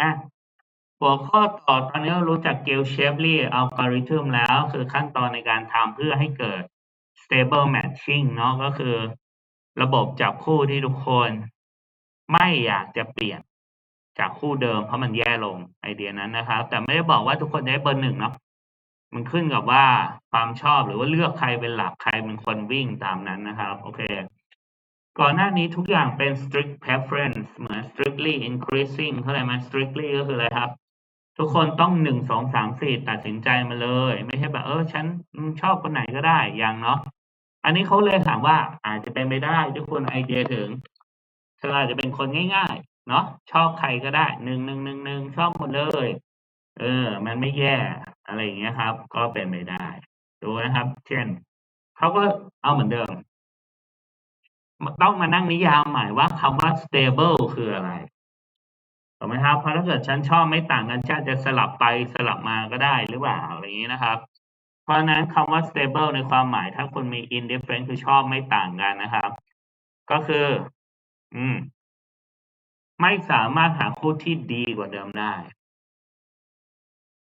อะ หัวข้อต่อตอนนี้เรารู้จักเกลเชฟลีอัลกอริทึมแล้ว คือขั้นตอนในการทำเพื่อให้เกิด stable matching เนาะก็คือ ระบบจับคู่ที่ทุกคน ไม่อยากจะเปลี่ยนจากคู่เดิมเพราะมันแย่ลงไอเดียนั้นนะครับ แต่ไม่ได้บอกว่าทุกคนได้เบอร์หนึ่งเนาะมันขึ้นกับว่าความชอบหรือว่าเลือกใครเป็นหลักใครเป็นคนวิ่งตามนั้นนะครับ โอเค ก่อนหน้านี้ทุกอย่างเป็น strict preference เหมือน strictly increasing เข้าใจไหม strictly ก็คืออะไรครับ ทุกคนต้องหนึ่งสองสามสี่ตัดสินใจมาเลย ไม่ใช่แบบเออฉันชอบคนไหนก็ได้อย่างเนาะอันนี้เขาเลยถามว่าอาจจะเป็นไปได้ที่คุณไอเดียถึงเธออาจจะเป็นคนง่ายๆ เนาะชอบใครก็ได้หนึ่งหนึ่งหนึ่งหนึ่งชอบหมดเลย เออ มันไม่แย่อะไรอย่างเงี้ยครับ ก็เป็นไปได้ ดูนะครับ เช่นเขาก็เอาเหมือนเดิม ต้องมานั่งนิยามใหม่ว่าคำว่า stable คืออะไรถูกไหมครับ เพราะถ้าเกิดฉันชอบไม่ต่างกันฉันจะสลับไปสลับมาก็ได้หรือเปล่าอะไรอย่างนี้นะครับ เพราะนั้นคำว่า stable ในความหมายถ้าคุณมี indifferent คือชอบไม่ต่างกันนะครับ ก็คือ อืม ไม่สามารถหาคู่ที่ดีกว่าเดิมได้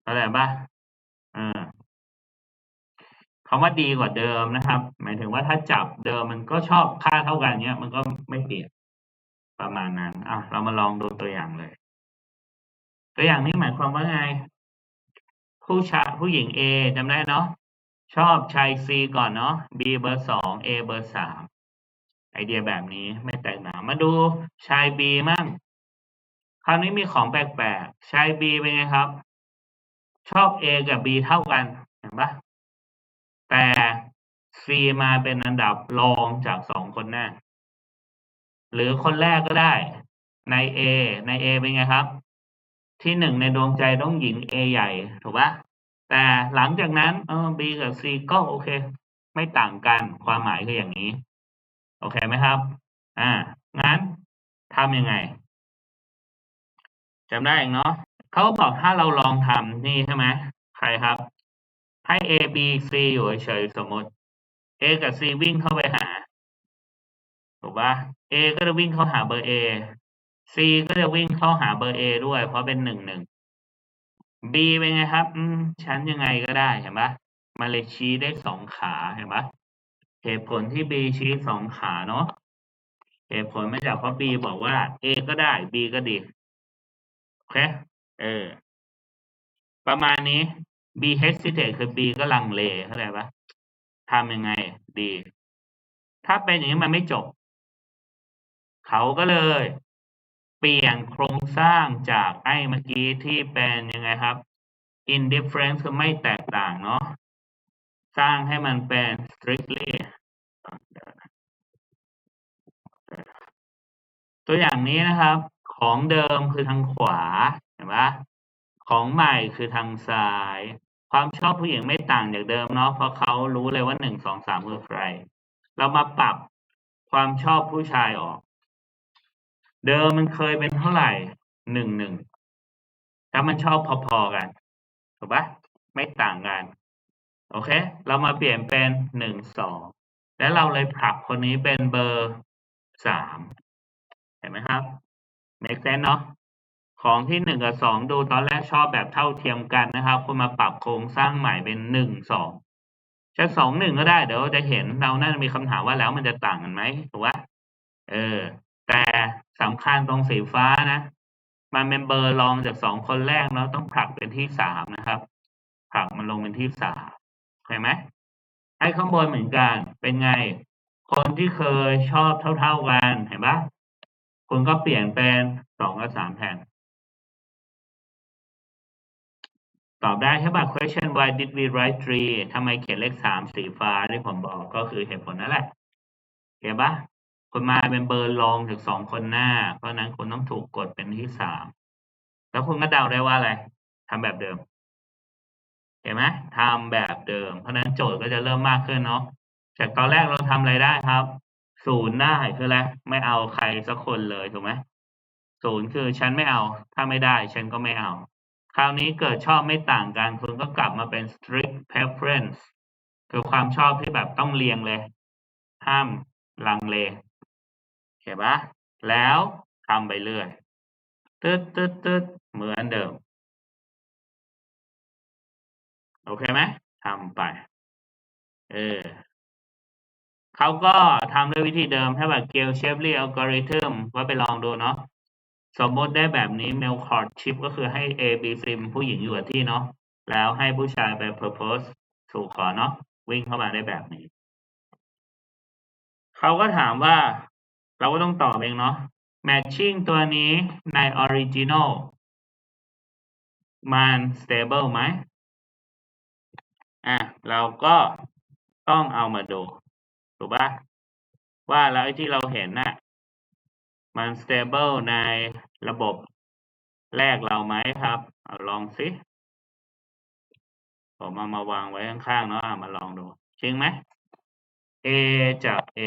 อะไรบ้าเออ คำว่าดีกว่าเดิมนะครับ หมายถึงว่าถ้าจับเดิมมันก็ชอบค่าเท่ากันเนี้ย มันก็ไม่เปลี่ยนประมาณนั้นอะเรามาลองดูตัวอย่างเลย ตัวอย่างนี้หมายความว่าไง ผู้ชายผู้หญิง A จำได้เนาะชอบชาย C ก่อนเนาะ B เบอร์สอง A เบอร์สามไอเดียแบบนี้ไม่แตกต่ามาดูชาย B มั่งคราวนี้มีของแปลกๆชาย B เป็นไงครับ ชอบ A กับ B เท่ากันเห็นปะ แต่ C มาเป็นอันดับรองจากสองคนแน่หรือคนแรกก็ได้ ใน A ใน A เป็นไงครับ ที่หนึ่งในดวงใจต้องหญิง A ใหญ่ ถูกปะแต่หลังจากนั้นเออ B กับ C ก็โอเค ไม่ต่างกันความหมายคืออย่างนี้ โอเคไหมครับ อ่า งั้นทำยังไงจำได้เนาะเขาบอกถ้าเราลองทำนี่ใช่ไหมใครครับ ให้ A B C อยู่เฉยสมมติ A กับ C วิ่งเข้าไปหา ถูกปะ A ก็จะวิ่งเข้าหาเบอร์ A C ก็จะวิ่งเข้าหาเบอร์ A ด้วย เพราะเป็นหนึ่งหนึ่ง B เป็นไงครับ อืมชั้นยังไงก็ได้เห็นปะมาเลยชี้ได้สองขาเห็นปะเหตุผลที่ B ชี้สองขาเนาะเหตุผลมาจากเพราะ B บอกว่า A ก็ได้ B ก็ดี โอเค เออ ประมาณนี้ B hesitate คือ B ก็ลังเลเข้าใจปะทำยังไงดี ถ้าเป็นอย่างนี้มันไม่จบ เขาก็เลย เปลี่ยนโครงสร้างจากไอ้เมื่อกี้ที่เป็นยังไงครับ indifference คือไม่แตกต่างเนาะสร้างให้มันเป็น strictly ตัวอย่างนี้นะครับ ของเดิมคือทางขวาเห็นปะ ของใหม่คือทางซ้าย ความชอบผู้หญิงไม่ต่างจากเดิมเนาะเพราะเขารู้เลยว่าหนึ่งสองสามคือใคร เรามาปรับความชอบผู้ชายออก เดิมมันเคยเป็นเท่าไหร่หนึ่งหนึ่งถ้ามันชอบพอๆกันถูกปะไม่ต่างกัน โอเค เรามาเปลี่ยนเป็นหนึ่งสองแล้วเราเลยผลักคนนี้เป็นเบอร์สามเห็นไหมครับ make sense เนาะ ของที่หนึ่งกับสองดูตอนแรกชอบแบบเท่าเทียมกันนะครับคุณมาปรับโครงสร้างใหม่เป็นหนึ่งสองจะสองหนึ่งก็ได้เดี๋ยวจะเห็นเราน่าจะมีคำถามว่าแล้วมันจะต่างกันไหมถูกปะเออ แต่สำคัญตรงสีฟ้านะ มันเป็นเบอร์รองจากสองคนแรกเนาะต้องผลักเป็นที่สามนะครับ ผลักมันลงเป็นที่สามเห็นไหมไอ้ข้างบนเหมือนกันเป็นไง คนที่เคยชอบเท่า ๆกันเห็นปะคุณก็เปลี่ยนเป็นสองกับสามแทน ตอบได้ใช่ป่ะ question why did we write three ทำไมเขียนเลขสามสีฟ้าที่ผมบอกก็คือเหตุผลนั่นแหละเห็นปะคุณมาเป็นเบอร์รองถึงสองคนหน้า เพราะนั้นคุณต้องถูกกดเป็นที่สาม แล้วคุณก็เดาได้ว่าอะไรทำแบบเดิม เห็นไหมทำแบบเดิม เพราะนั้นโจทย์ก็จะเริ่มมากขึ้นเนาะ จากตอนแรกเราทำอะไรได้ครับ ศูนย์ได้คืออะไร ไม่เอาใครสักคนเลยถูกไหมศูนย์คือฉันไม่เอา ถ้าไม่ได้ฉันก็ไม่เอา คราวนี้เกิดชอบไม่ต่างกัน คุณก็กลับมาเป็น strict preference คือความชอบที่แบบต้องเรียงเลย ห้ามลังเลเห็นปะแล้วทำไปเรื่อยตึ๊ดตึ๊ดตึ๊ดเหมือนเดิม โอเคไหมทำไป เออเขาก็ทำด้วยวิธีเดิมถ้แบบเกลเชฟลี่อัลกอริทึมว่าไปลองดูเนาะ สมมติได้แบบนี้เมลคอร์ดชิปก็คือให้ A B C ผู้หญิงอยู่กับที่เนาะแล้วให้ผู้ชายไป propose สู่ขอเนาะวิ่งเข้ามาได้แบบนี้ เขาก็ถามว่าเราก็ต้องตอบเองเนาะ matching ตัวนี้ใน original มัน stable ไหมอะเราก็ต้องเอามาดู ถูกปะว่าแล้วไอ้ที่เราเห็นน่ะ มัน stable ในระบบแรกเราไหมครับเอาลองสิผมเอามาวางไว้ข้างๆเนาะมาลองดูจริงไหม A จาก A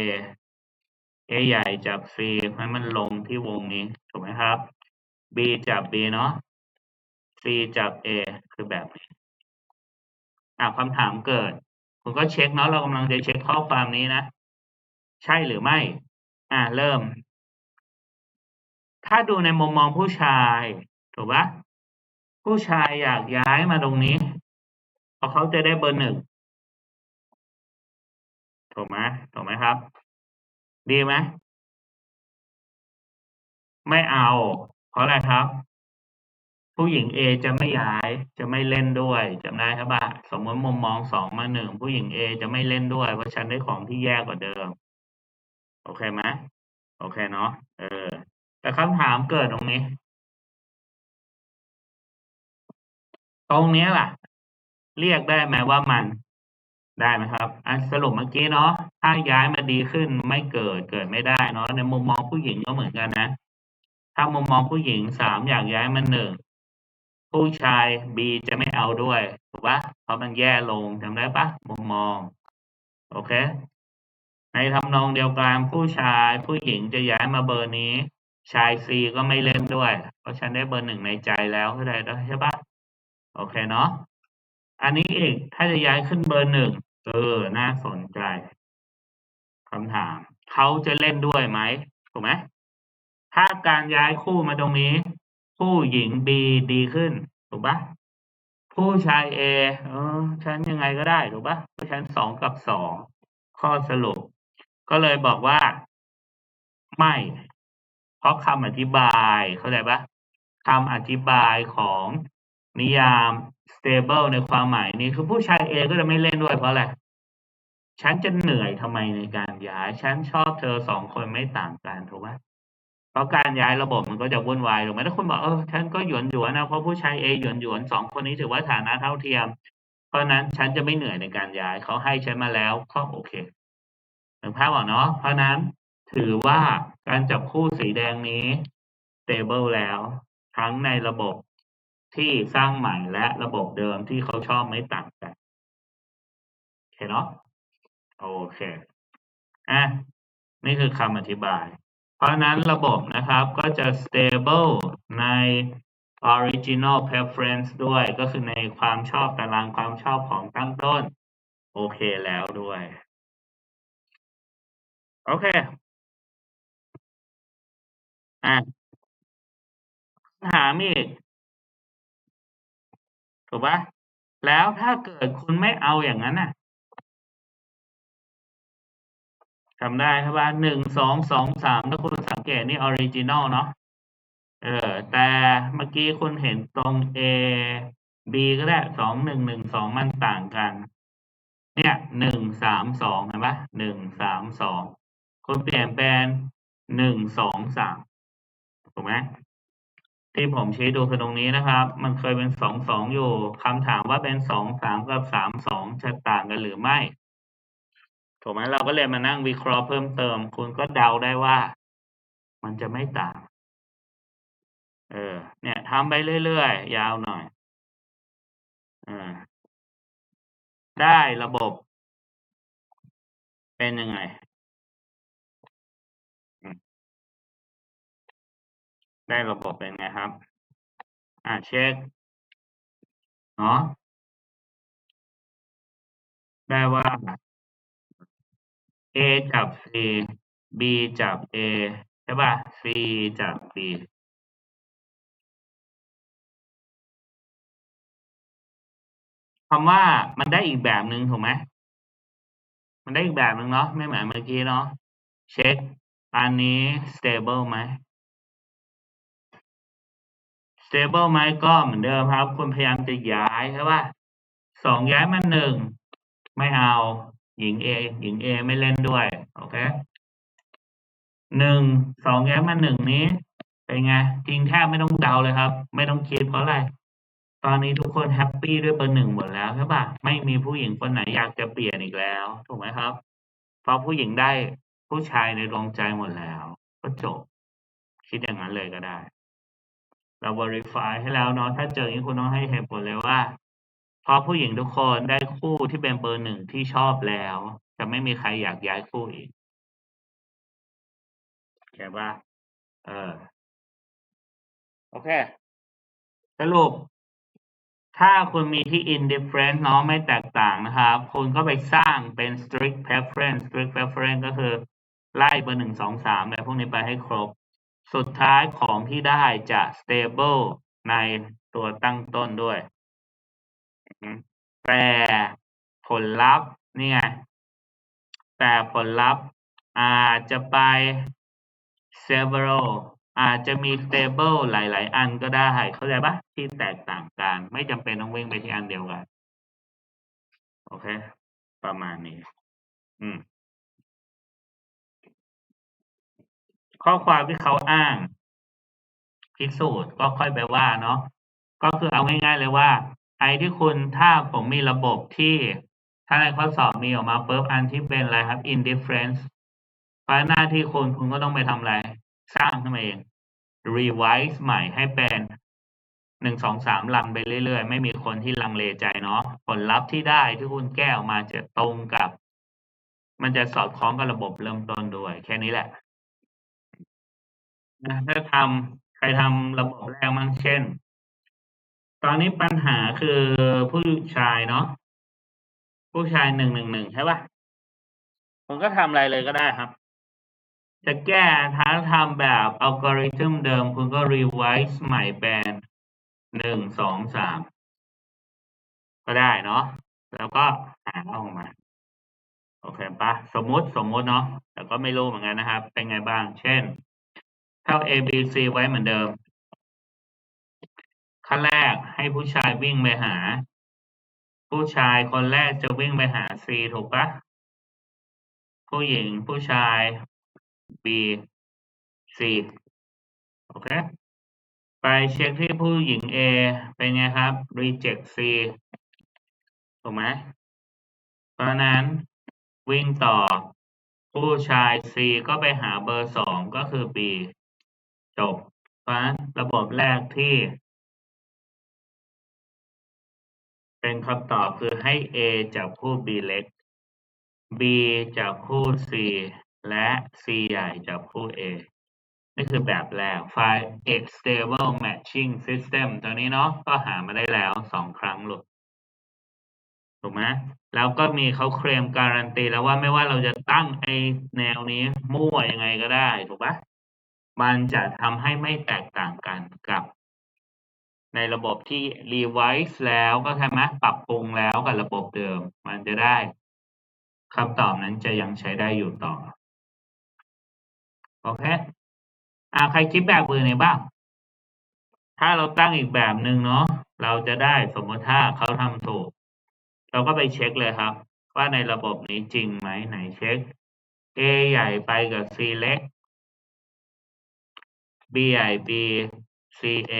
A ใหญ่จาก C ให้มันลงที่วงนี้ถูกไหมครับ B จาก B เนาะ C จาก A คือแบบนี้อ่าคำถามเกิด คุณก็เช็คเนาะเรากำลังจะเช็คข้อความนี้นะ ใช่หรือไม่ อ่าเริ่ม ถ้าดูในมุมมองผู้ชาย ถูกปะผู้ชายอยากย้ายมาตรงนี้เพราะเขาจะได้เบอร์หนึ่งถูกไหมถูกไหมครับ ดีไหมไม่เอา เพราะอะไรครับ ผู้หญิง A จะไม่ย้ายจะไม่เล่นด้วยจำได้ครับว่าสมมติมุมมองสองมาหนึ่งผู้หญิง A จะไม่เล่นด้วย เพราะฉันได้ของที่แย่กว่าเดิม โอเคไหมโอเคเนาะเออ แต่คำถามเกิดตรงนี้ ตรงนี้ล่ะ เรียกได้ไหมว่ามันได้ไหมครับอันสรุปเมื่อกี้เนาะถ้าย้ายมาดีขึ้นไม่เกิดเกิดไม่ได้เนาะในมุมมองผู้หญิงก็เหมือนกันนะ ถ้ามุมมองผู้หญิงสามอยากย้ายมาหนึ่งผู้ชายบีจะไม่เอาด้วยถูกปะเพราะมันแย่ลงจำได้ปะมุมมอง โอเค ในทำนองเดียวกันผู้ชายผู้หญิงจะย้ายมาเบอร์นี้ ชายซีก็ไม่เล่นด้วย เพราะฉันได้เบอร์หนึ่งในใจแล้วเข้าใจใช่ปะโอเคเนาะอันนี้อีกถ้าจะย้ายขึ้นเบอร์หนึ่งเออ น่าสนใจคำถาม เขาจะเล่นด้วยไหมถูกไหมถ้าการย้ายคู่มาตรงนี้ผู้หญิง B ดีขึ้น ถูกปะผู้ชาย A เออฉันยังไงก็ได้ ถูกปะเพราะฉันสองกับสองข้อสรุป ก็เลยบอกว่า ไม่ เพราะคำอธิบายเข้าใจปะคำอธิบายของนิยาม stable ในความหมายนี้คือผู้ชาย A ก็จะไม่เล่นด้วยเพราะอะไรฉันจะเหนื่อยทำไมในการย้าย ฉันชอบเธอสองคนไม่ต่างกันถูกไหมเพราะการย้ายระบบมันก็จะวุ่นวายถูกไหมถ้าคุณบอกเออฉันก็หยวนหยวนนะเพราะผู้ชาย A หยวนหยวนสองคนนี้ถือว่าฐานะเท่าเทียม เพราะนั้นฉันจะไม่เหนื่อยในการย้ายเขาให้ฉันมาแล้วก็โอเคถึงภาพบอกเนาะเพราะนั้น ถือว่าการจับคู่สีแดงนี้ stable แล้ว ทั้งในระบบที่สร้างใหม่และระบบเดิมที่เขาชอบไม่ต่างกันโอเคเนาะโอเคอะนี่คือคำอธิบาย เพราะนั้นระบบนะครับก็จะ stable ใน original preference ด้วยก็คือในความชอบตารางความชอบของตั้งต้น โอเคแล้วด้วย โอเค อะถามอีก ถูกปะแล้วถ้าเกิดคุณไม่เอาอย่างนั้นน่ะจำได้ครับว่าหนึ่งสองสองสามถ้าคุณสังเกตนี่ออริจินอลเนาะเออแต่เมื่อกี้คุณเห็นตรง A B ก็ได้สองหนึ่งหนึ่งสองมันต่างกัน เนี่ยหนึ่งสามสองเห็นปะหนึ่งสามสองคุณเปลี่ยนเป็นหนึ่งสองสาม ถูกไหมที่ผมชี้ดูคือตรงนี้นะครับ มันเคยเป็นสองสองอยู่คำถามว่าเป็นสองสามกับสามสองจะต่างกันหรือไม่ ถูกไหมเราก็เลยมานั่งวิเคราะห์เพิ่มเติม คุณก็เดาได้ว่า มันจะไม่ต่าง เออ เนี่ยทำไปเรื่อยๆ ยาวหน่อยอได้ระบบ เป็นยังไง ได้ระบบเป็นไงครับ อ่าเช็ค เนาะ ได้ว่า A จับ C B จับ A ใช่ป่ะ C จับ B คำว่ามันได้อีกแบบหนึ่งถูกไหม มันได้อีกแบบหนึ่งเนาะ ไม่เหมือนเมื่อกี้เนาะ เช็ค อันนี้ stable ไหม stable ไหมก็เหมือนเดิมครับ คุณพยายามจะย้ายใช่ป่ะสองย้ายมาหนึ่งไม่เอาหญิง A หญิง A ไม่เล่นด้วย โอเคหนึ่งสองย้ายมาหนึ่งนี้ เป็นไง จริงแทบไม่ต้องเดาเลยครับ ไม่ต้องคิดเพราะอะไร ตอนนี้ทุกคนแฮปปี้ด้วยเบอร์หนึ่งหมดแล้วใช่ป่ะไม่มีผู้หญิงคนไหนอยากจะเปลี่ยนอีกแล้ว ถูกไหมครับ เพราะผู้หญิงได้ผู้ชายในดวงใจหมดแล้ว ก็จบ คิดอย่างนั้นเลยก็ได้ เรา verify ให้แล้วเนาะถ้าเจออย่างนี้คุณต้องให้เหตุผลเลยว่า เพราะผู้หญิงทุกคนได้คู่ที่เป็นเบอร์หนึ่งที่ชอบแล้ว จะไม่มีใครอยากย้ายคู่อีกเข้าใจป่ะเออ โอเค สรุป ถ้าคุณมีที่ indifferent เนาะไม่แตกต่างนะครับ คุณก็ไปสร้างเป็น strict preference strict preference ก็คือ ไล่เบอร์หนึ่งสองสามอะไรพวกนี้ไปให้ครบ สุดท้ายของที่ได้จะ stable ในตัวตั้งต้นด้วย แต่ผลลัพธ์นี่ไง แต่ผลลัพธ์อาจจะไป several อาจจะมี stable หลาย ๆ อันก็ได้เข้าใจปะที่แตกต่างกัน ไม่จำเป็นต้องวิ่งไปที่อันเดียวกัน โอเค ประมาณนี้ อืม ข้อความที่เขาอ้างพิสูจน์ก็ค่อยไปว่าเนาะก็คือเอาง่าย ๆ เลยว่าไอ้ที่คุณถ้าผมมีระบบที่ถ้าในข้อสอบมีออกมาปุ๊บอันที่เป็นอะไรครับ indifference เพราะหน้าที่คุณคุณก็ต้องไปทำอะไร สร้างขึ้นมาเอง revise ใหม่ให้เป็นหนึ่งสองสามลันไปเรื่อยๆ ไม่มีคนที่ลังเลใจเนาะผลลัพธ์ที่ได้ที่คุณแก้ออกมาจะตรงกับ มันจะสอดคล้องกับระบบเริ่มต้นด้วย แค่นี้แหละ นะถ้าทำใครทำระบบแรกมั่งเช่น ตอนนี้ปัญหาคือผู้ชายเนาะผู้ชายหนึ่งหนึ่งหนึ่งใช่ปะผมก็ทำอะไรเลยก็ได้ครับ จะแก้ถ้าทำแบบอัลกอริทึมเดิม คุณก็ revise ใหม่เป็นหนึ่งสองสามก็ได้เนาะแล้วก็หาออกมา โอเคปะสมมติสมมติเนาะแต่ก็ไม่รู้เหมือนกันนะครับ เป็นไงบ้าง เช่น เท่า A B C ไว้เหมือนเดิม ขั้นแรกให้ผู้ชายวิ่งไปหา ผู้ชายคนแรกจะวิ่งไปหา C ถูกปะผู้หญิงผู้ชาย B C โอเค ไปเช็คที่ผู้หญิง A เป็นไงครับ reject C ถูกไหมเพราะนั้นวิ่งต่อผู้ชาย C ก็ไปหาเบอร์สองก็คือ B จบ เพราะนั้นระบบแรกที่เป็นคำตอบคือให้ A จับคู่ B เล็ก B จับคู่ C และ C ใหญ่จับคู่ A นี่คือแบบแรกไฟล์ X stable matching system ตัวนี้เนาะก็หามาได้แล้วสองครั้งหลุดถูกไหมแล้วก็มีเขาเคลมการันตีแล้วว่าไม่ว่าเราจะตั้งไอแนวนี้มั่วยังไงก็ได้ ถูกปะ มันจะทำให้ไม่แตกต่างกันกับ ในระบบที่ revise แล้วก็ใช่ไหมปรับปรุงแล้วกับระบบเดิม มันจะได้คำตอบนั้นจะยังใช้ได้อยู่ต่อ โอเคอ่าใครคิดแบบอื่นไหนบ้าง ถ้าเราตั้งอีกแบบหนึ่งเนาะเราจะได้สมมติถ้าเขาทำถูก เราก็ไปเช็คเลยครับ ว่าในระบบนี้จริงไหมไหนเช็ค A ใหญ่ไปกับ C เล็ก B ใหญ่ B C A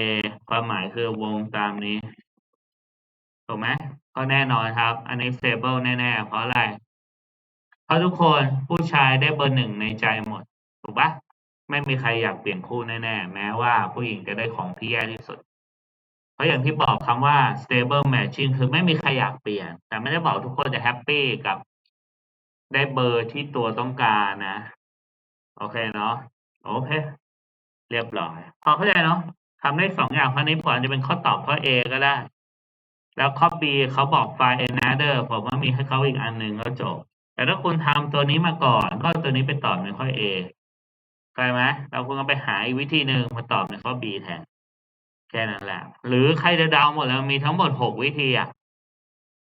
ความหมายคือวงตามนี้ ถูกไหมก็แน่นอนครับ อันนี้ stable แน่ ๆ เพราะอะไร เพราะทุกคนผู้ชายได้เบอร์หนึ่งในใจหมด ถูกปะไม่มีใครอยากเปลี่ยนคู่แน่ ๆ แม้ว่าผู้หญิงจะได้ของที่แย่ที่สุด เพราะอย่างที่บอกคำว่า stable matching คือไม่มีใครอยากเปลี่ยน แต่ไม่ได้บอกทุกคนจะแฮปปี้กับได้เบอร์ที่ตัวต้องการนะ โอเคเนาะโอเค เรียบร้อย พอเข้าใจเนาะทำได้สองอย่างข้อนี้ผลจะเป็นข้อตอบข้อ A ก็ได้ แล้วข้อ B เขาบอกไฟล์ another ผมว่ามีให้เขาอีกอันหนึ่งก็จบ แต่ถ้าคุณทำตัวนี้มาก่อน ก็ตัวนี้ไปตอบในข้อ A เข้าใจไหมเราคุณก็ไปหาอีกวิธีหนึ่งมาตอบในข้อ B แทน แค่นั้นแหละ หรือใครจะเดาหมดแล้วมีทั้งหมดหกวิธีอะ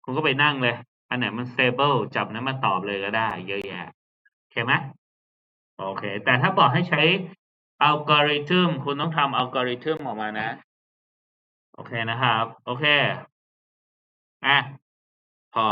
คุณก็ไปนั่งเลย อันไหนมัน stable จับนั้นมาตอบเลยก็ได้ เยอะแยะโอเคไหมโอเค แต่ถ้าบอกให้ใช้ อัลกอริทึมคุณต้องทำอัลกอริทึมออกมานะ โอเคนะครับ โอเค อะ พอ